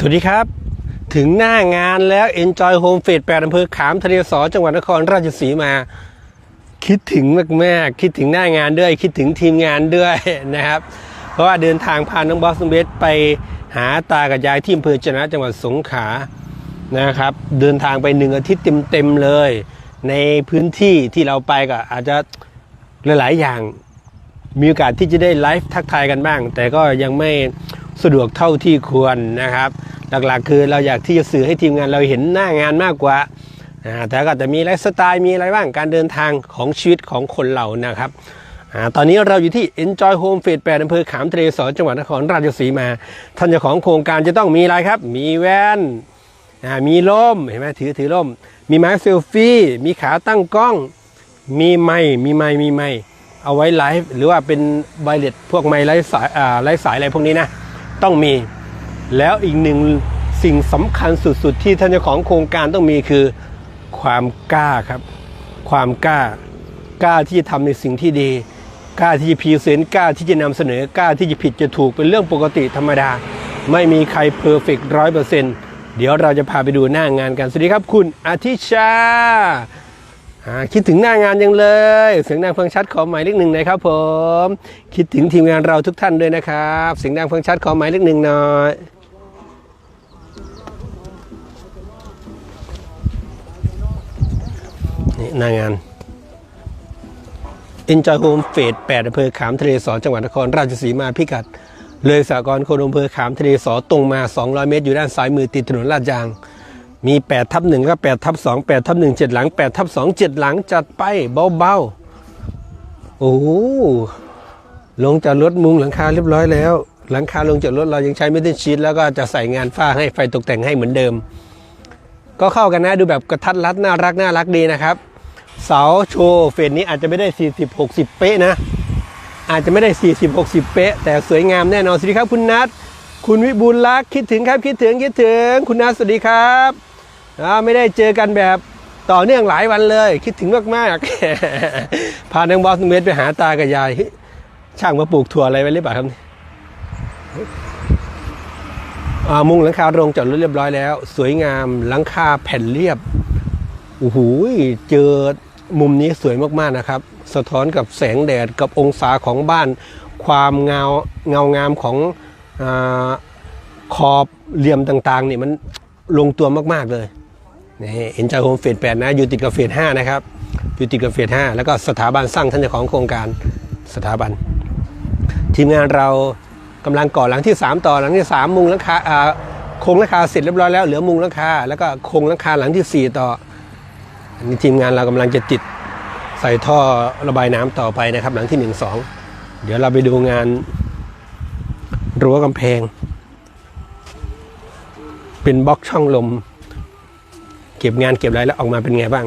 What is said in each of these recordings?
สวัสดีครับ ถึงหน้างานแล้ว Enjoy Home f e 8อำเภอขามทะเลสอจังหวัดนครราชสีมา คิดถึงมากๆ คิดถึงหน้างานด้วย คิดถึงทีมงานด้วยนะครับ เพราะว่าเดินทางพาน้องบอสน้องเบสไปหาตากับยายที่อำเภอจนะจังหวัดสงขลานะครับ เดินทางไปหนึ่งอาทิตย์เต็มๆเลย ในพื้นที่ที่เราไปก็อาจจะหลายๆอย่าง มีโอกาสที่จะได้ไลฟ์ทักทายกันบ้าง แต่ก็ยังไม่สะดวกเท่าที่ควรนะครับ หลักๆ คือเราอยากที่จะสื่อให้ทีมงานเราเห็นหน้างานมากกว่าแต่ก็จะมีไลฟ์สไตล์มีอะไรบ้างการเดินทางของชีวิตของคนเรานะครับอตอนนี้เราอยู่ที่ Enjoy Home f e 8อำเภอขามทะเลสอจังหวัดนครราชสีมาท่านเจ้าของโครงการจะต้องมีอะไรครับ มีแว่นอ่ามีล่มเห็นไหมถือถือล่ม มีไม้เซลฟี่ มีขาตั้งกล้อง มีไม้มีไม้มีไม้ เอาไว้ไลฟ์หรือว่าเป็นไวเลสพวกไม้ไร้สายอ่าไร้สายอะไรพวกนี้นะต้องมี แล้วอีกหนึ่งสิ่งสำคัญสุดๆ ที่ท่านเจ้าของโครงการต้องมีคือความกล้าครับ ความกล้ากล้าที่จะทำในสิ่งที่ดีกล้าที่จะพรีเซนต์กล้าที่จะนำเสนอกล้าที่จะผิดจะถูกเป็นเรื่องปกติธรรมดา ไม่มีใครเพอร์เฟกต์ร้อยเปอร์เซ็นต์เดี๋ยวเราจะพาไปดูหน้างานกัน สวัสดีครับคุณอาทิชา คิดถึงหน้างานยังเลย เสียงดังฟังชัดขอหมายเลขหนึ่งหน่อยครับผม คิดถึงทีมงานเราทุกท่านด้วยนะครับ เสียงดังฟังชัดขอหมายเลขหนึ่งหน่อยนี่หน้างาน Enjoy Home เฟส8อำเภอขามทะเลสอจังหวัดนครราชสีมาพิกัด เลยสากรโคนอำเภอขามทะเลสอตรงมา 200 เมตร อยู่ด้านซ้ายมือติดถนนลาดยาง มี8ทับ1ก็8ทับ2 8ทับ1 7หลัง8ทับ2 7หลังจัดไปเบาๆ โอ้โหลงจากรถมุงหลังคาเรียบร้อยแล้ว หลังคาลงจากรถเรายังใช้ไม่ได้ชีตแล้วก็จะใส่งานฝ้าให้ไฟตกแต่งให้เหมือนเดิม ก็เข้ากันนะดูแบบกระทัดรัดน่ารักน่ารักดีนะครับ เสาโชว์เฟสนี้อาจจะไม่ได้ 40 60 เป๊ะนะ อาจจะไม่ได้ 40 60 เป๊ะ แต่สวยงามแน่นอนสวัสดีครับคุณนัทคุณวิบูลย์รักษ์คิดถึงครับคิดถึงคิดถึง คุณนัทสวัสดีครับ ไม่ได้เจอกันแบบต่อเนื่องหลายวันเลย คิดถึงมากๆพานางบอสเมตไปหาตากับยาย ช่างมาปลูกถั่วอะไรไว้หรือเปล่าครับนี่มุงหลังคาโรงจอดรถเรียบร้อยแล้ว สวยงามหลังคาแผ่นเรียบโอ้โหเจอมุมนี้สวยมากๆนะครับ สะท้อนกับแสงแดดกับองศาของบ้าน ความเงาเงางามของอขอบเหลี่ยมต่างๆนี่มันลงตัวมากๆเลย นี่เอ็นจอยโฮมเฟสแปดนะอยู่ติดกับเฟสห้านะครับอยู่ติดกับเฟสห้าแล้วก็สถาบันสร้างท่านเจ้าของโครงการสถาบัน ทีมงานเรากำลังก่อหลังที่ 3 ต่อหลังที่ 3 มุงหลังคาโครงหลังคาเสร็จเรียบร้อยแล้วเหลือมุงหลังคาแล้วก็โครงหลังคาหลังที่ 4 ต่ออันนี้ทีมงานเรากำลังจะติดใส่ท่อระบายน้ำต่อไปนะครับ หลังที่ 1 2 เดี๋ยวเราไปดูงานรั้วกำแพง เป็นบล็อกช่องลม เก็บงานเก็บอะไรแล้วออกมาเป็นไงบ้าง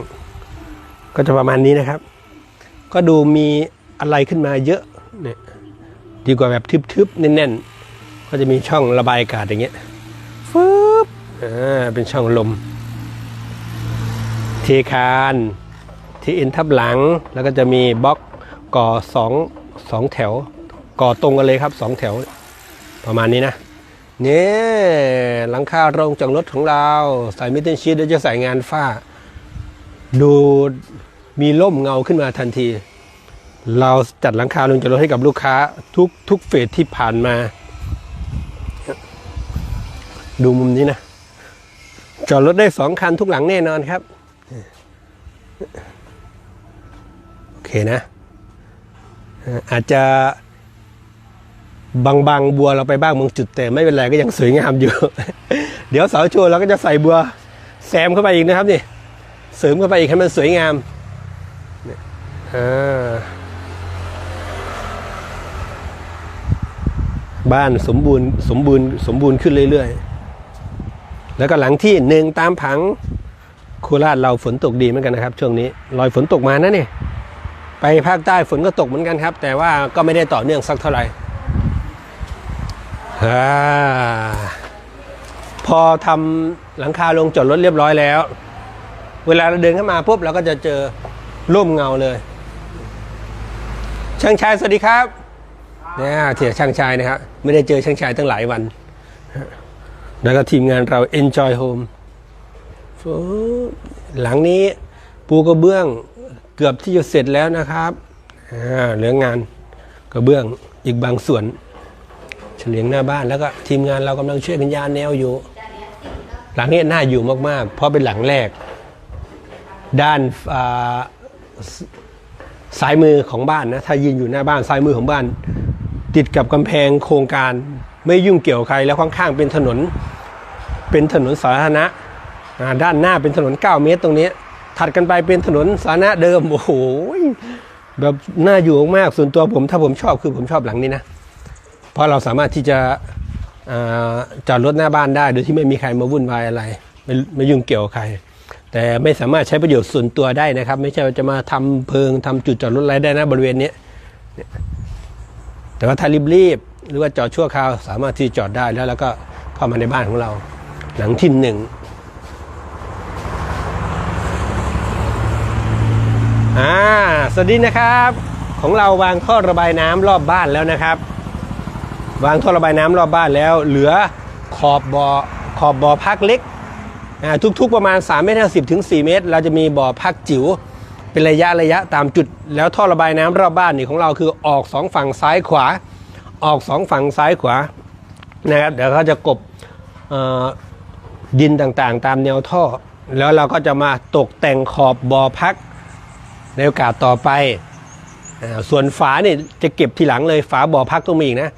ก็จะประมาณนี้นะครับ ก็ดูมีอะไรขึ้นมาเยอะเนี่ยดีกว่าแบบทึบๆแน่นๆ ก็จะมีช่องระบายอากาศอย่างเงี้ยฟึบอ่าเป็นช่องลม เทคานเทเอ็นทับหลังแล้วก็จะมีบล็อกก่อสองสองแถว ก่อตรงกันเลยครับสองแถวประมาณนี้นะ นี่ยหลังคาโรงจากรถของเราใส่มิเตนชีตแล้วจะใส่งานฝ้า ดูมีร่มเงาขึ้นมาทันที เราจัดหลังคาลงจอดรถให้กับลูกค้าทุกทุกเฟสที่ผ่านมา ดูมุมนี้นะ จอดรถได้สองคันทุกหลังแน่นอนครับ โอเคนะ อาจจะ บางบางบัวเราไปบ้างบางจุดแต่ไม่เป็นไรก็ยังสวยงามอยู่ เดี๋ยวเสาโชว์เราก็จะใส่บัวแซมเข้าไปอีกนะครับนี่เสริมเข้าไปอีกให้มันสวยงามเนี่ยอ่าบ้านสมบูรณ์สมบูรณ์สมบูรณ์ขึ้นเรื่อยๆ แล้วก็หลังที่หนึ่งตามผังโคราชเราฝนตกดีเหมือนกันนะครับ ช่วงนี้รอยฝนตกมานะเนี่ยไปภาคใต้ฝนก็ตกเหมือนกันครับ แต่ว่าก็ไม่ได้ต่อเนื่องสักเท่าไหร่ พอทำหลังคาลงจอดรถเรียบร้อยแล้ว เวลาเราเดินเข้ามาปุ๊บเราก็จะเจอร่มเงาเลยช่างชายสวัสดีครับเนี่ยเถียช่างชายนะครับไม่ได้เจอช่างชายตั้งหลายวัน แล้วก็ทีมงานเรา Enjoy Home หลังนี้ปูกระเบื้องเกือบที่จะเสร็จแล้วนะครับเหลืองานกระเบื้องอีกบางส่วน เฉลียงหน้าบ้านแล้วก็ทีมงานเรากำลังช่วยกันยานแนวอยู่ หลังนี้น่าอยู่มากๆ เพราะเป็นหลังแรก ด้านาสซ้ายมือของบ้านนะถ้ายืนอยู่หน้าบ้านซ้ายมือของบ้าน ติดกับกำแพงโครงการไม่ยุ่งเกี่ยวใครแล้วข้างๆเป็นถนน เป็นถนนสาธารณะด้านหน้าเป็นถนน 9 เมตรตรงนี้ ถัดกันไปเป็นถนนสาธารณะเดิมโอ้โหแบบน่าอยู่มากส่วนตัวผมถ้าผมชอบคือผมชอบหลังนี้นะ เพราะเราสามารถที่จะอจอดรถหน้าบ้านได้ โดยที่ไม่มีใครมาวุ่นวายอะไร ไม่ไม่ยุ่งเกี่ยวกับใคร แต่ไม่สามารถใช้ประโยชน์ส่วนตัวได้นะครับ ไม่ใช่ว่าจะมาทำเพิงทำจุดจอดรถอะไรได้นะบริเวณนี้แต่ว่าถ้ารีบๆหรือว่าจอดชั่วคราวสามารถที่จอดได้แล้วแล้วก็เข้ามาในบ้านของเรา หลังที่หนึ่งอ่าสวัสดีนะครับ ของเราวางท่อระบายน้ำรอบบ้านแล้วนะครับ วางท่อระบายน้ำรอบบ้านแล้ว เหลือขอบบ่อขอบบ่อพักเล็กทุกๆประมาณ3เมตร50ถึง4เมตร เราจะมีบ่อพักจิ๋วเป็นระยะระยะตามจุด แล้วท่อระบายน้ำรอบบ้านนี่ของเราคือออกสองฝั่งซ้ายขวา ออกสองฝั่งซ้ายขวานะครับเดี๋ยวเขาจะกบดินต่างๆ ตามแนวท่อ แล้วเราก็จะมาตกแต่งขอบบ่อพักในโอกาสต่อไป ส่วนฝาเนี่ยจะเก็บทีหลังเลยฝาบ่อพักต้องมีอีกนะ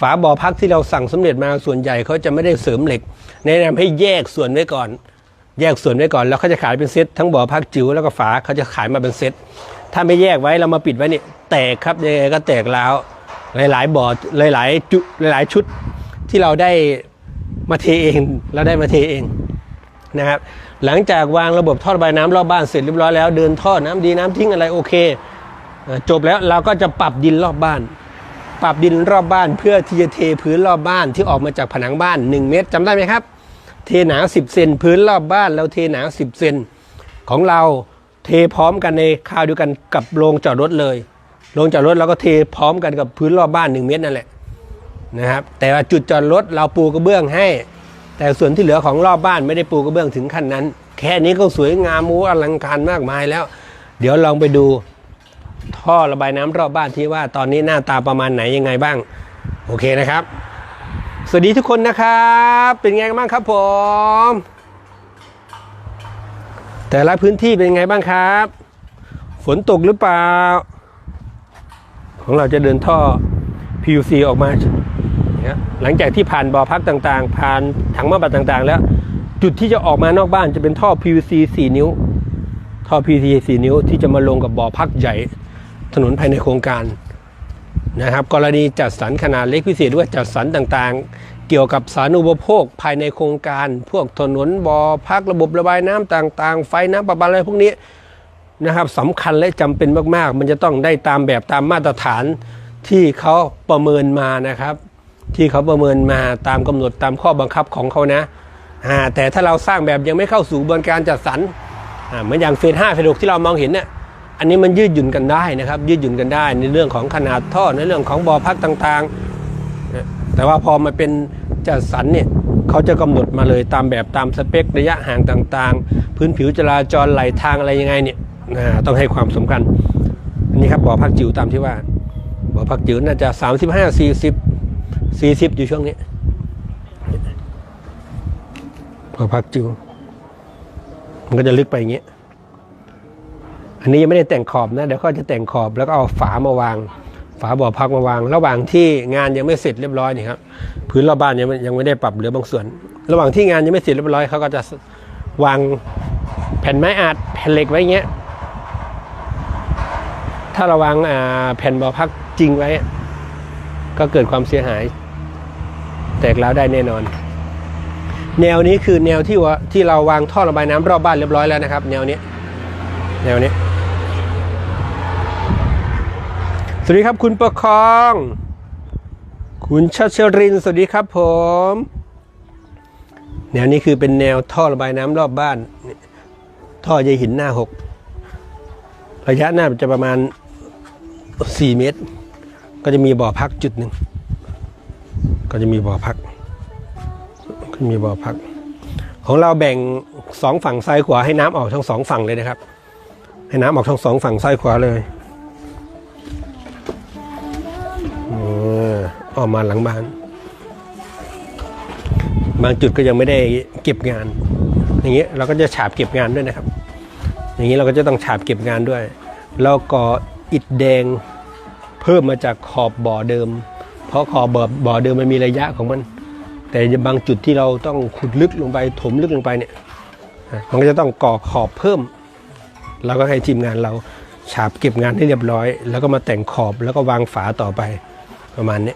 ฝาบ่อพักที่เราสั่งสำเร็จมาส่วนใหญ่เขาจะไม่ได้เสริมเหล็ก แนะนำให้แยกส่วนไว้ก่อน แยกส่วนไว้ก่อนแล้วเขาจะขายเป็นเซตทั้งบ่อพักจิ๋วแล้วก็ฝาเขาจะขายมาเป็นเซตถ้าไม่แยกไว้เรามาปิดไว้เนี่ยแตกครับยังไงก็แตกแล้วหลาย ๆบ่อหลายๆจุหลาย ๆ ชุดที่เราได้มาเทเองเราได้มาเทเองนะครับหลังจากวางระบบท่อระบายน้ำรอบบ้านเสร็จเรียบร้อยแล้วเดินท่อน้ำดีน้ำทิ้งอะไรโอเค จบแล้วเราก็จะปรับดินรอบบ้าน ปรับดินรอบบ้านเพื่อที่จะเทพื้นรอบบ้านที่ออกมาจากผนังบ้าน 1 เมตรจำได้ไหมครับ เทหนา 10 เซนพื้นรอบบ้านเราเทหนา 10 เซนของเราเทพร้อมกันในคราวเดียวกันกับโรงจอดรถเลยโรงจอดรถเราก็เทพร้อมกันกับพื้นรอบบ้าน 1 เมตรนั่นแหละนะครับ แต่ว่าจุดจอดรถเราปูกระเบื้องให้ แต่ส่วนที่เหลือของรอบบ้านไม่ได้ปูกระเบื้องถึงขั้นนั้น แค่นี้ก็สวยงามมูอลังการมากมายแล้ว เดี๋ยวลองไปดู ท่อระบายน้ำรอบบ้านที่ว่าตอนนี้หน้าตาประมาณไหนยังไงบ้าง โอเคนะครับ สวัสดีทุกคนนะครับ เป็นไงบ้างครับผม แต่ละพื้นที่เป็นไงบ้างครับ ฝนตกหรือเปล่า ของเราจะเดินท่อ PUC ออกมาเนี่ยหลังจากที่ผ่านบ่อพักต่างๆ ผ่านถังบำบัดต่างๆ แล้ว จุดที่จะออกมานอกบ้านจะเป็นท่อ PVC 4 นิ้ว ท่อ PVC 4 นิ้วที่จะมาลงกับบ่อพักใหญ่ ถนนภายในโครงการนะครับ กรณีจัดสรรขนาดเล็กพิเศษด้วยจัดสรรต่างๆ เกี่ยวกับสาธารณูปโภคภายในโครงการ พวกถนนบ่อพักระบบระบายน้ำต่างๆ ไฟน้ำประปาอะไรพวกนี้นะครับสำคัญและจำเป็นมากๆ มันจะต้องได้ตามแบบตามมาตรฐานที่เขาประเมินมานะครับ ที่เขาประเมินมาตามกำหนดตามข้อบังคับของเขานะอ่าแต่ถ้าเราสร้างแบบยังไม่เข้าสู่กระบวนการจัดสรรอ่าเหมือนอย่างเฟสห้าเฟสหกที่เรามองเห็นเนี่ย อันนี้มันยืดหยุ่นกันได้นะครับ ยืดหยุ่นกันได้ในเรื่องของขนาดท่อในเรื่องของบ่อพักต่างๆ แต่ว่าพอมาเป็นจัดสรรเนี่ยเขาจะกำหนดมาเลยตามแบบตามสเปคระยะห่างต่างๆ พื้นผิวจราจรไหลทางอะไรยังไงเนี่ยต้องให้ความสำคัญอันนี้ครับบ่อพักจิ๋วตามที่ว่าบ่อพักจิ๋วน่าจะ 35 40 40 อยู่ช่วงนี้บ่อพักจิ๋วมันก็จะลึกไปอย่างเงี้ย อันนี้ยังไม่ได้แต่งขอบนะเดี๋ยวก็จะแต่งขอบแล้วก็เอาฝามาวาง ฝาบ่อพักมาวาง ระหว่างที่งานยังไม่เสร็จเรียบร้อยนี่ครับพื้นรอบบ้านยังยังไม่ได้ปรับเหลือบางส่วน ระหว่างที่งานยังไม่เสร็จเรียบร้อยเขาก็จะวางแผ่นไม้อัดแผ่นเหล็กไว้เงี้ยถ้าระวังแผ่นบ่อพักจริงไว้ ก็เกิดความเสียหาย แตกร้วได้แน่นอน แนวนี้คือแนวที่ว่าที่เราวางท่อระบายน้ำรอบบ้านเรียบร้อยแล้วนะครับ แนวนี้แนวนี้ สวัสดีครับคุณประคอง คุณชัชริน สวัสดีครับผม แนวนี้คือเป็นแนวท่อระบายน้ำรอบบ้าน ท่อใยหินหน้าหกระยะหน้าจะประมาณ 4 เมตร ก็จะมีบ่อพักจุดหนึ่ง ก็จะมีบ่อพักก็มีบ่อพัก ของเราแบ่งสองฝั่งซ้ายขวาให้น้ำออกทั้งสองฝั่งเลยนะครับ ให้น้ำออกทั้งสองฝั่งซ้ายขวาเลย ออกมาหลังบ้าน บางจุดก็ยังไม่ได้เก็บงาน อย่างเงี้ยเราก็จะฉาบเก็บงานด้วยนะครับ อย่างนี้เราก็จะต้องฉาบเก็บงานด้วยแล้วก็อิฐแดงเพิ่มมาจากขอบบ่อเดิม เพราะขอบบ่อบ่อเดิมมันมีระยะของมัน แต่บางจุดที่เราต้องขุดลึกลงไปถมลึกลงไปเนี่ยมันก็จะต้องก่อขอบเพิ่ม เราก็ให้ทีมงานเราฉาบเก็บงานให้เรียบร้อย แล้วก็มาแต่งขอบแล้วก็วางฝาต่อไปประมาณนี้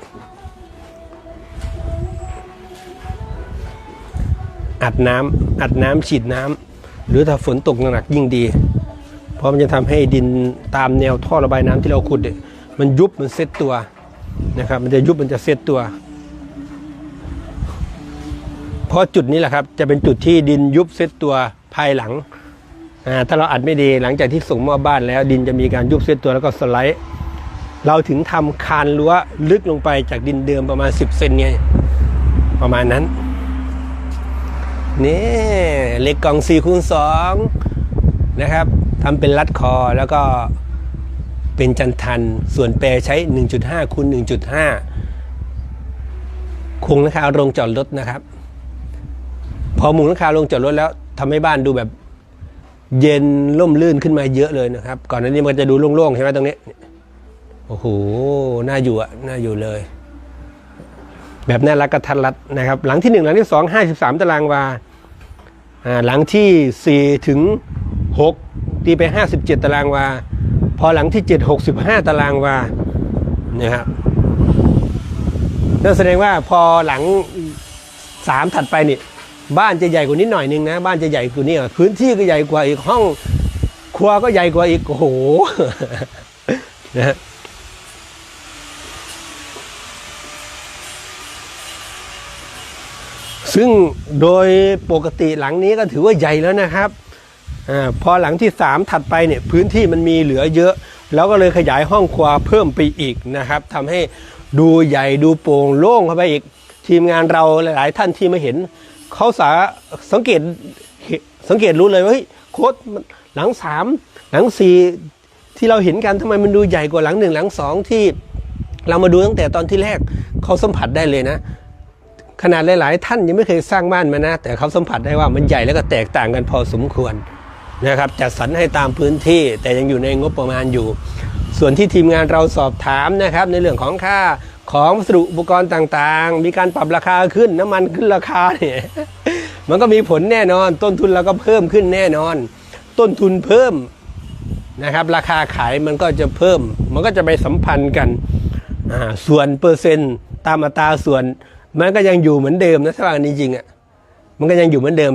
อัดน้ำอัดน้ำฉีดน้ำหรือถ้าฝนตกหนักๆยิ่งดี เพราะมันจะทำให้ดินตามแนวท่อระบายน้ำที่เราขุดมันยุบมันเซตตัวนะครับ มันจะยุบมันจะเซตตัว เพราะจุดนี้แหละครับ จะเป็นจุดที่ดินยุบเซตตัวภายหลังถ้าเราอัดไม่ดีหลังจากที่ส่งมอบบ้านแล้ว ดินจะมีการยุบเซตตัวแล้วก็สไลด์ เราถึงทำคานรั้วลึกลงไปจากดินเดิมประมาณ 10เซนไงประมาณนั้น นี่เหล็กกล่อง4คูณ2นะครับทำเป็นรัดคอแล้วก็เป็นจันทัน ส่วนแปรใช้ 1.5คูณ1.5คงราคาโรงจอดรถนะครับ พอหมุนราคาโรงจอดรถแล้วทำให้บ้านดูแบบเย็นร่มรื่นขึ้นมาเยอะเลยนะครับ ก่อนหน้านี้มันจะดูโล่งๆใช่ไหมตรงนี้โอ้โหน่าอยู่อะน่าอยู่เลย แบบน่ารักกระทัดรัดนะครับ หลังที่หนึ่งหลังที่สองห้าสิบสามตารางวาหลังที่สี่ถึงหกตีไปห้าสิบเจ็ดตารางวา พอหลังที่เจ็ดหกสิบห้าตารางวานะครับนั่นแสดงว่าพอหลังสามถัดไปนี่บ้านจะใหญ่กว่านี้หน่อยนึงนะ บ้านจะใหญ่กว่านี้อ่พื้นที่ก็ใหญ่กว่าอีกห้อง ครัวก็ใหญ่กว่าอีกโอ้โหนะฮะ ซึ่งโดยปกติหลังนี้ก็ถือว่าใหญ่แล้วนะครับอาพอหลังที่ 3 ถัดไปเนี่ยพื้นที่มันมีเหลือเยอะ แล้วก็เลยขยายห้องครัวเพิ่มไปอีกนะครับทำให้ดูใหญ่ดูโปร่งโล่งเข้าไปอีก ทีมงานเราหลาย ๆ ท่านที่มาเห็นเขาสาสังเกตสังเกตรู้เลยว่าโค้ดหลังสามหลังสี่ที่เราเห็นกันทำไมมันดูใหญ่กว่าหลังหนึ่งหลังสองที่เรามาดูตั้งแต่ตอนที่แรกเขาสัมผัสได้เลยนะ ขนาดหลาย ๆ ท่านยังไม่เคยสร้างบ้านมานะ แต่เขาสัมผัสได้ว่ามันใหญ่แล้วก็แตกต่างกันพอสมควรนะครับจัดสรรให้ตามพื้นที่แต่ยังอยู่ในงบประมาณอยู่ ส่วนที่ทีมงานเราสอบถามนะครับ ในเรื่องของค่าของวัสดุอุปกรณ์ต่าง ๆ มีการปรับราคาขึ้นน้ำมันขึ้นราคาเนี่ยมันก็มีผลแน่นอน ต้นทุนเราก็เพิ่มขึ้นแน่นอน ต้นทุนเพิ่มนะครับ ราคาขายมันก็จะเพิ่ม มันก็จะไปสัมพันธ์กันส่วนเปอร์เซ็นต์ ตามอัตราส่วน มันก็ยังอยู่เหมือนเดิมนะถ้าว่ากันจริงอะมันก็ยังอยู่เหมือนเดิม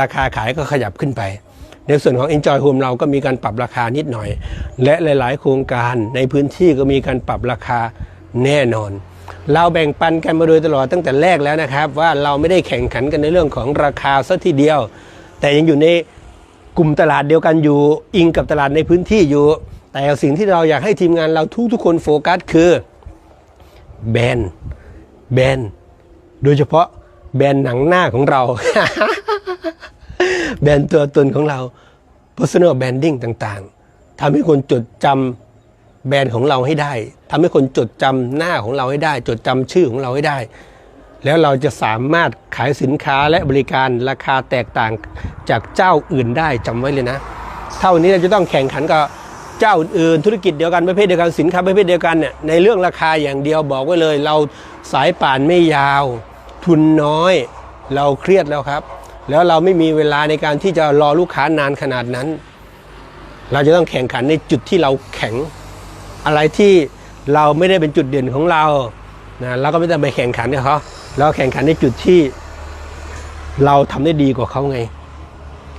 ราคาขายก็ขยับขึ้นไป ในส่วนของ Enjoy Home เราก็มีการปรับราคานิดหน่อย และหลาย ๆ โครงการในพื้นที่ก็มีการปรับราคาแน่นอน เราแบ่งปันกันมาโดยตลอดตั้งแต่แรกแล้วนะครับ ว่าเราไม่ได้แข่งขันกันในเรื่องของราคาสัทีเดียว แต่ยังอยู่ในกลุ่มตลาดเดียวกันอยู่อิงกับตลาดในพื้นที่อยู่ แต่สิ่งที่เราอยากให้ทีมงานเราทุกๆคนโฟกัสคือแบรนด์ แบรนด์โดยเฉพาะแบรนด์หนังหน้าของเรา แบรนด์ตัวตนของเรา personal branding ต่างๆทำให้คนจดจำแบรนด์ของเราให้ได้ทำให้คนจดจำหน้าของเราให้ได้ จดจำชื่อของเราให้ได้ แล้วเราจะสามารถขายสินค้าและบริการราคาแตกต่างจากเจ้าอื่นได้จำไว้เลยนะ เท่านี้เราจะต้องแข่งขันกับ เจ้าอื่นๆธุรกิจเดียวกันประเภทเดียวกันสินค้าประเภทเดียวกันเนี่ยในเรื่องราคาอย่างเดียวบอกไว้เลย เราสายป่านไม่ยาว ทุนน้อย เราเครียดแล้วครับ แล้วเราไม่มีเวลาในการที่จะรอลูกค้านานขนาดนั้น เราจะต้องแข่งขันในจุดที่เราแข็ง อะไรที่เราไม่ได้เป็นจุดเด่นของเรานะเราก็ไม่ต้องไปแข่งขันกับเขาเราแข่งขันในจุดที่ เราทำได้ดีกว่าเขาไง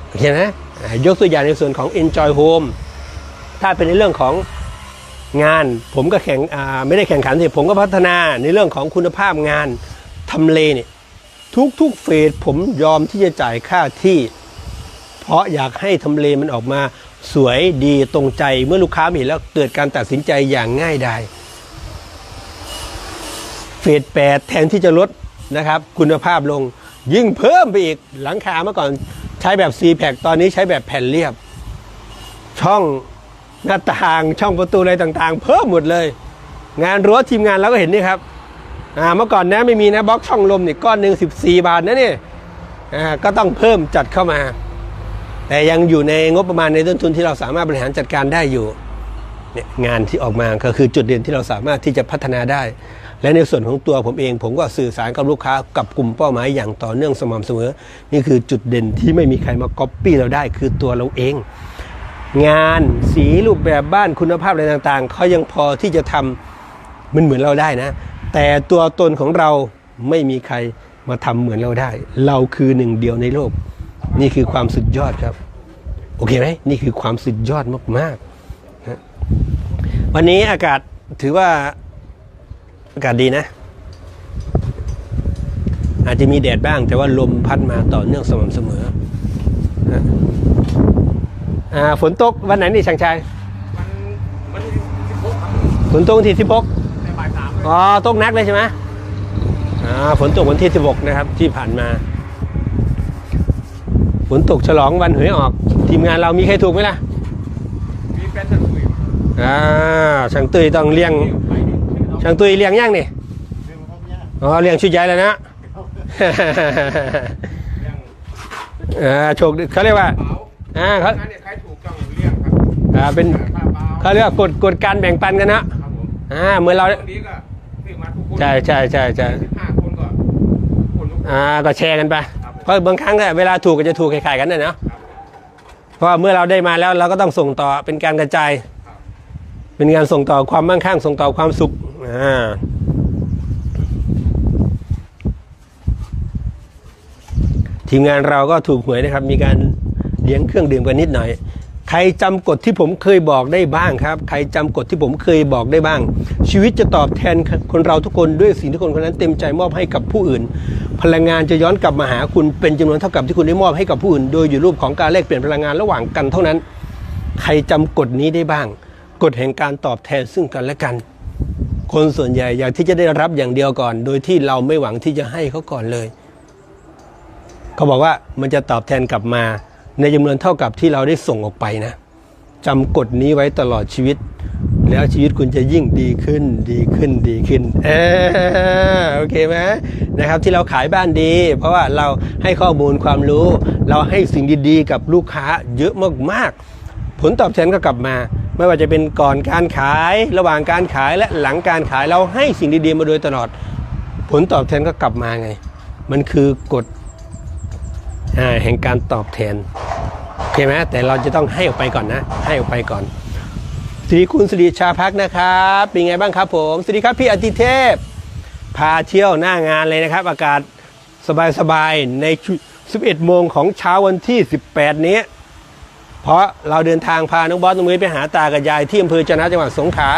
โอเคนะยกตัวอย่างในส่วนของ Enjoy Home ถ้าเป็นในเรื่องของงาน ผมก็แข่งไม่ได้แข่งขันสิผมก็พัฒนาในเรื่องของคุณภาพงานทำเลเนี่ยทุกๆเฟสผมยอมที่จะจ่ายค่าที่ เพราะอยากให้ทำเลมันออกมาสวยดีตรงใจเมื่อลูกค้าเห็นแล้วเกิดการตัดสินใจอย่างง่ายดายเฟสแปดแทนที่จะลดนะครับ คุณภาพลงยิ่งเพิ่มไปอีกหลังคาเมื่อก่อนใช้แบบ c p a c ตอนนี้ใช้แบบแผ่นเรียบ ช่อง หน้าต่างช่องประตูอะไรต่างๆ เพิ่มหมดเลย งานรั้วทีมงานเราก็เห็นนี่ครับอ่าเมื่อก่อนนะไม่มีนะบล็อกช่องลมนี่ก้อนหนึ่ง14 บาทนะนี่อ่าก็ต้องเพิ่มจัดเข้ามา แต่ยังอยู่ในงบประมาณในต้นทุนที่เราสามารถบริหารจัดการได้อยู่เนี่ยงานที่ออกมาก็คือจุดเด่นที่เราสามารถที่จะพัฒนาได้ และในส่วนของตัวผมเอง ผมก็สื่อสารกับลูกค้ากับกลุ่มเป้าหมายอย่างต่อเนื่องสม่ำเสมอ นี่คือจุดเด่นที่ไม่มีใครมาก๊อปปี้เราได้คือตัวเราเอง งานสีรูปแบบบ้านคุณภาพอะไรต่างๆเขายังพอที่จะทำมันเหมือนเราได้นะ แต่ตัวตนของเราไม่มีใครมาทำเหมือนเราได้ เราคือหนึ่งเดียวในโลก นี่คือความสุดยอดครับ โอเคไหมนี่คือความสุดยอดมากๆนะวันนี้อากาศถือว่าอากาศดีนะ อาจจะมีแดดบ้างแต่ว่าลมพัดมาต่อเนื่องสม่ำเสมอ อ่าฝนตกวันไหนนี่ช่างชายมันมันสิบหกครับฝนตกวันที่สิบหกในบ่ายสามเลยอ๋อตกหนักเลยใช่ไหมอ่าฝนตกวันที่สิบหกนะครับ ที่ผ่านมา ฝนตกฉลองวันหวยออก ทีมงานเรามีใครถูกไหมล่ะมีแฟนจะคุยอ่าช่างตุ้ยต้องเลี้ยงไปดิชื่อน้องช่างตุ้ยเลี้ยงย่างนี่อ๋อเลี้ยงชุดใหญ่แล้วนะยังอ่าโชคดีเขาเรียกว่า เปล่าอ่าเขางานเนี่ย อ่าเป็นค่าเปล่าเขาเรียกว่ากฎกฎการแบ่งปันกันนะครับผมอ่าเหมือนเราตรงนี้ก็ซื้อมาทุกคนใช่ใช่ใช่ใช่สิบห้าคนก็คนทุกคนอ่าก็แชร์กันไปครับผมเพราะบางครั้งก็เวลาถูกก็จะถูกคล้ายๆกันนะเนาะครับเพราะว่าเมื่อเราได้มาแล้วเราก็ต้องส่งต่อเป็นการกระจาย เป็นการส่งต่อความมั่งคั่งส่งต่อความสุขอ่าทีมงานเราก็ถูกหวยนะครับ มีการเลี้ยงเครื่องดื่มกันนิดหน่อย ใครจำกฎที่ผมเคยบอกได้บ้างครับ ใครจำกฎที่ผมเคยบอกได้บ้าง ชีวิตจะตอบแทนคนเราทุกคนด้วยสิ่งที่คนคนนั้นเต็มใจมอบให้กับผู้อื่น พลังงานจะย้อนกลับมาหาคุณเป็นจำนวนเท่ากับที่คุณได้มอบให้กับผู้อื่น โดยอยู่รูปของการแลกเปลี่ยนพลังงานระหว่างกันเท่านั้น ใครจำกฎนี้ได้บ้าง กฎแห่งการตอบแทนซึ่งกันและกัน คนส่วนใหญ่อยากที่จะได้รับอย่างเดียวก่อน โดยที่เราไม่หวังที่จะให้เขาก่อนเลย เขาบอกว่ามันจะตอบแทนกลับมา ในจำนวนเท่ากับที่เราได้ส่งออกไปนะจำกฎนี้ไว้ตลอดชีวิต แล้วชีวิตคุณจะยิ่งดีขึ้นดีขึ้นดีขึ้นเออโอเคไหมนะครับที่เราขายบ้านดี เพราะว่าเราให้ข้อมูลความรู้ เราให้สิ่งดีๆ กับลูกค้าเยอะมากๆ ผลตอบแทนก็กลับมา ไม่ว่าจะเป็นก่อนการขายระหว่างการขายและหลังการขายเราให้สิ่งดีๆมาโดยตลอด ผลตอบแทนก็กลับมาไง มันคือกฎ แห่งการตอบแทนโอเคไหมแต่เราจะต้องให้ออกไปก่อนนะ ให้ออกไปก่อนสวัสดีคุณสิริชาพักนะครับ เป็นไงบ้างครับผมสวัสดีครับพี่อติเทพ พาเที่ยวหน้างานเลยนะครับ อากาศสบายๆใน 11 โมงของเช้าวันที่ 18 นี้ เพราะเราเดินทางพาน้องบอสน้องเมย์ไปหาตากับยายที่อำเภอจนะจังหวัดสงขลา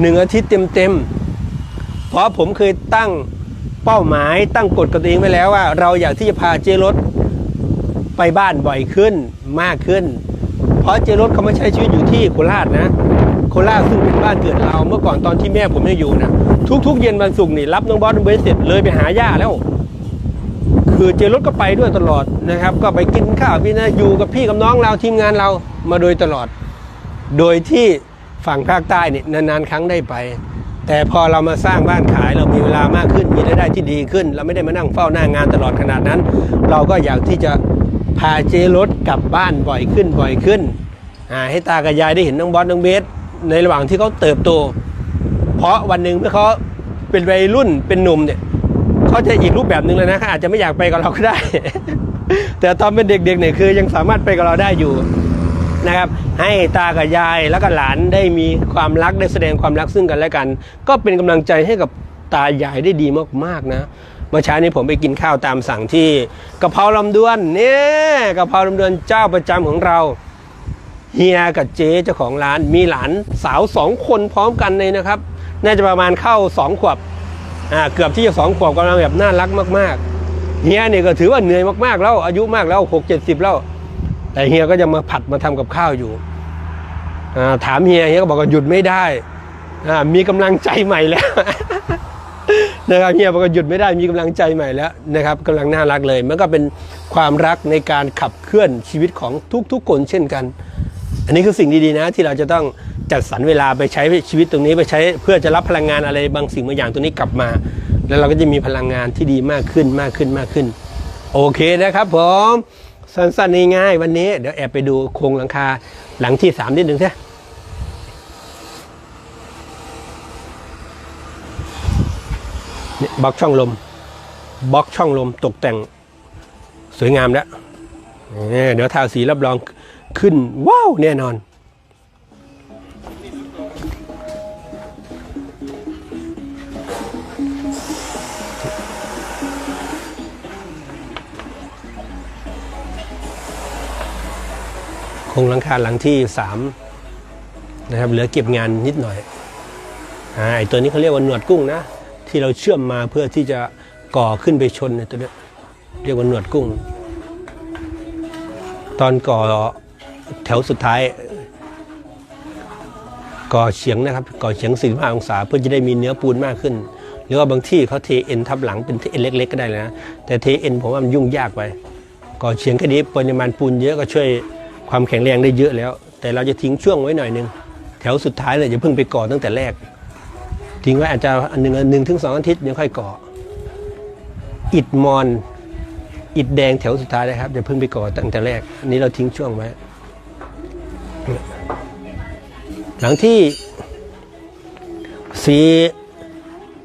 หนึ่งอาทิตย์เต็มๆ เพราะผมเคยตั้งเป้าหมายตั้งกฎกับตัวเองไว้แล้วว่า เราอยากที่จะพาเจรถ ไปบ้านบ่อยขึ้นมากขึ้น เพราะเจรถเขาไมาใช้ชีวิตอยู่ที่โคราชนะ โคราชซึ่งเป็นบ้านเกิดเราเมื่อก่อนตอนที่แม่ผมยังอยู่นะทุกๆ เย็นวันศุกร์นี่รับน้องบอสน้องเบสเสร็จเลยไปหาย่าแล้ว คือเจรถก็ไปด้วยตลอดนะครับ ก็ไปกินข้าวพี่นะอยู่กับพี่กับน้องเราทีมงานเรามาโดยตลอด โดยที่ฝั่งภาคใต้เนี่ยนานๆครั้งได้ไปแต่พอเรามาสร้างบ้านขายเรามีเวลามากขึ้นมีรายได้ที่ดีขึ้น เราไม่ได้มานั่งเฝ้าหน้างานตลอดขนาดนั้น เราก็อยากที่จะ พาเจรถกลับบ้านบ่อยขึ้นบ่อยขึ้นให้ตากับยายได้เห็นน้องบอสน้องเบสในระหว่างที่เขาเติบโต เพราะวันหนึ่งเมื่อเขาเป็นวัยรุ่นเป็นหนุ่มเนี่ยเขาจะอีกรูปแบบหนึ่งเลยนะเขาอาจจะไม่อยากไปกับเราก็ได้ แต่ตอนเป็นเด็กๆเนี่ยคือยังสามารถไปกับเราได้อยู่นะครับให้ตากับยายแล้วก็หลานได้มีความรักได้แสดงความรักซึ่งกันและกัน ก็เป็นกำลังใจให้กับตายายได้ดีมากๆนะ เมื่อเช้านี้ผมไปกินข้าวตามสั่งที่กะเพราลำดวนเนี่ยกะเพราลำดวนเจ้าประจำของเราเฮียกับเจ๊เจ้าของร้านมีหลานสาวสองคนพร้อมกันเลยนะครับ น่าจะประมาณเข้าสองขวบอ่าเกือบที่จะสองขวบกำลังแบบน่ารักมากๆเฮียเนี่ยก็ถือว่าเหนื่อยมากๆ แล้วอายุมากแล้วหกเจ็ดสิบแล้ว แต่เฮียก็ยังมาผัดมาทำกับข้าวอยู่อ่าถามเฮียเฮียก็บอกว่าหยุดไม่ได้อ่ามีกำลังใจใหม่แล้ว นะครับเฮียบอกว่าหยุดไม่ได้มีกำลังใจใหม่แล้วนะครับกำลังน่ารักเลย มันก็เป็นความรักในการขับเคลื่อนชีวิตของทุกๆคนเช่นกัน อันนี้คือสิ่งดีๆนะที่เราจะต้องจัดสรรเวลาไปใช้ชีวิตตรงนี้ไปใช้ เพื่อจะรับพลังงานอะไรบางสิ่งบางอย่างตรงนี้กลับมา แล้วเราก็จะมีพลังงานที่ดีมากขึ้นมากขึ้นมากขึ้น โอเคนะครับผมสั้นๆง่ายๆวันนี้เดี๋ยวแอบไปดูโครงหลังคาหลังที่สามนิดหนึ่งใช่ บล็อกช่องลมบล็อกช่องลมตกแต่งสวยงามแล้วนี่เดี๋ยวทาสีรับรองขึ้นว้าวแน่นอน คงหลังคาหลังที่สามนะครับ เหลือเก็บงานนิดหน่อยอ่าไอตัวนี้เขาเรียกว่าหนวดกุ้งนะ ที่เราเชื่อมมาเพื่อที่จะก่อขึ้นไปชนในตัวนี้เรียกว่าหนวดกุ้ง ตอนก่อแถวสุดท้าย ก่อเฉียงนะครับก่อเฉียง 45 องศา เพื่อจะได้มีเนื้อปูนมากขึ้น หรือว่าบางที่เขาเทเอ็นทับหลังเป็นเอ็นเล็ก ๆ ก็ได้เลยนะ แต่เทเอ็นผมว่ามันยุ่งยากไปก่อเฉียงแค่นี้ปริมาณปูนเยอะก็ช่วยความแข็งแรงได้เยอะแล้ว แต่เราจะทิ้งช่วงไว้หน่อยนึงแถวสุดท้ายเลยอย่าเพิ่งไปก่อตั้งแต่แรก ทิ้งไว้อาจจะอันหนึ่งหนึ่งถึงสองอาทิตย์เดี๋ยวค่อยก่อ อิดมอนอิดแดงแถวสุดท้ายนะครับอย่าเพิ่งไปก่อตั้งแต่แรกอันนี้เราทิ้งช่วงไว้ หลังที่ สี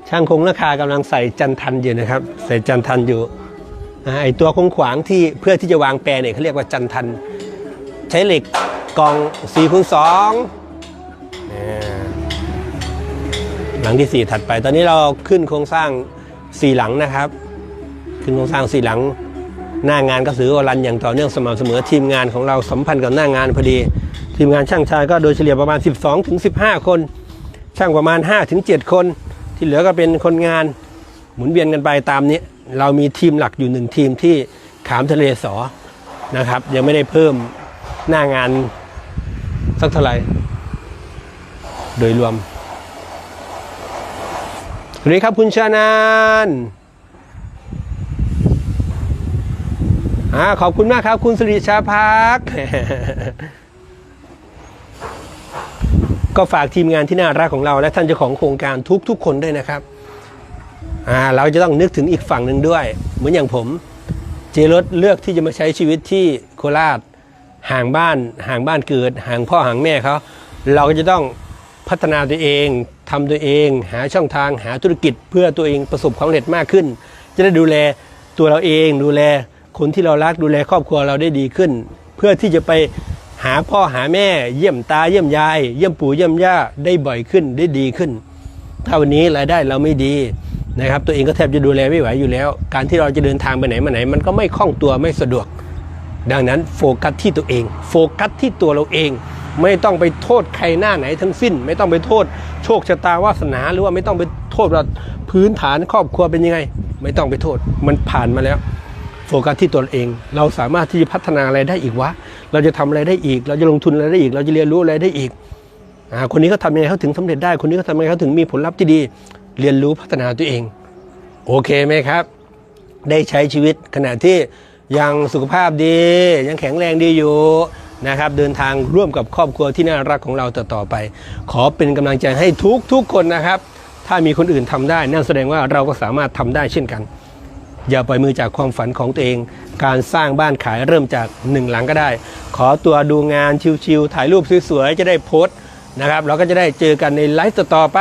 ช่างคงราคากำลังใส่จันทันอยู่นะครับ ใส่จันทันอยู่ไอตัวคงขวางที่เพื่อที่จะวางแปรเนี่ยเขาเรียกว่าจันทัน ใช้เหล็กกอง4คูณ2 หลังที่ 4 ถัดไป ตอนนี้เราขึ้นโครงสร้าง 4 หลังนะครับ ขึ้นโครงสร้าง 4 หลัง หน้างานก็ถือว่ารันอย่างต่อเนื่องสม่ำเสมอทีมงานของเราสัมพันธ์กับหน้างานพอดี ทีมงานช่างชายก็โดยเฉลี่ยประมาณ 12ถึง15 คน ช่างประมาณ5ถึง7คน ที่เหลือก็เป็นคนงานหมุนเวียนกันไปตามนี้ เรามีทีมหลักอยู่หนึ่งทีมที่ขามทะเลสอนะครับยังไม่ได้เพิ่มหน้างานสักเท่าไหร่โดยรวม สวัสดีครับคุณชานานอ่าขอบคุณมากครับ คุณสิริชาพัก ก็ฝากทีมงานที่น่ารักของเรา และท่านเจ้าของโครงการทุกๆคนด้วยนะครับอ่าเราจะต้องนึกถึงอีกฝั่งหนึ่งด้วย เหมือนอย่างผม เจรถเลือกที่จะมาใช้ชีวิตที่โคราชห่างบ้านห่างบ้านเกิดห่างพ่อห่างแม่เขาเราก็จะต้องพัฒนาตัวเอง ทำตัวเองหาช่องทางหาธุรกิจ เพื่อตัวเองประสบความสำเร็จมากขึ้น จะได้ดูแลตัวเราเองดูแลคนที่เรารักดูแลครอบครัวเราได้ดีขึ้น เพื่อที่จะไปหาพ่อหาแม่ เยี่ยมตาเยี่ยมยาย เยี่ยมปู่เยี่ยมย่าได้บ่อยขึ้นได้ดีขึ้น ถ้าวันนี้รายได้เราไม่ดีนะครับตัวเองก็แทบจะดูแลไม่ไหวอยู่แล้ว การที่เราจะเดินทางไปไหนมาไหน มันก็ไม่คล่องตัวไม่สะดวก ดังนั้นโฟกัสที่ตัวเอง โฟกัสที่ตัวเราเอง ไม่ต้องไปโทษใครหน้าไหนทั้งสิ้น ไม่ต้องไปโทษโชคชะตาวาสนาหรือว่าไม่ต้องไปโทษว่าพื้นฐานครอบครัวเป็นยังไง ไม่ต้องไปโทษมันผ่านมาแล้ว โฟกัสที่ตัวเอง เราสามารถที่จะพัฒนาอะไรได้อีกวะเราจะทำอะไรได้อีก เราจะลงทุนอะไรได้อีก เราจะเรียนรู้อะไรได้อีกอ่าคนนี้เขาทำยังไงเขาถึงสำเร็จได้ คนนี้เขาทำยังไงเขาถึงมีผลลัพธ์ที่ดี เรียนรู้พัฒนาตัวเอง โอเคไหมครับ ได้ใช้ชีวิตขณะที่ยังสุขภาพดี ยังแข็งแรงดีอยู่ นะครับเดินทางร่วมกับครอบครัวที่น่ารักของเราต่อต่อไป ขอเป็นกำลังใจให้ทุกทุกๆคนนะครับ ถ้ามีคนอื่นทำได้ นั่นแสดงว่าเราก็สามารถทำได้เช่นกัน อย่าปล่อยมือจากความฝันของตัวเอง การสร้างบ้านขายเริ่มจากหนึ่งหลังก็ได้ ขอตัวดูงานชิวๆถ่ายรูปสวยๆจะได้โพสต์นะครับเราก็จะได้เจอกันในไลฟ์ต่อไป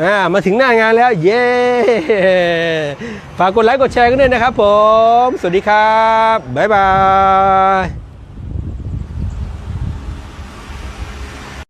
อ่ามาถึงหน้างานแล้ว เย้ฝากกดไลค์กดแชร์กันด้วยนะครับผม สวัสดีครับ บ๊ายบาย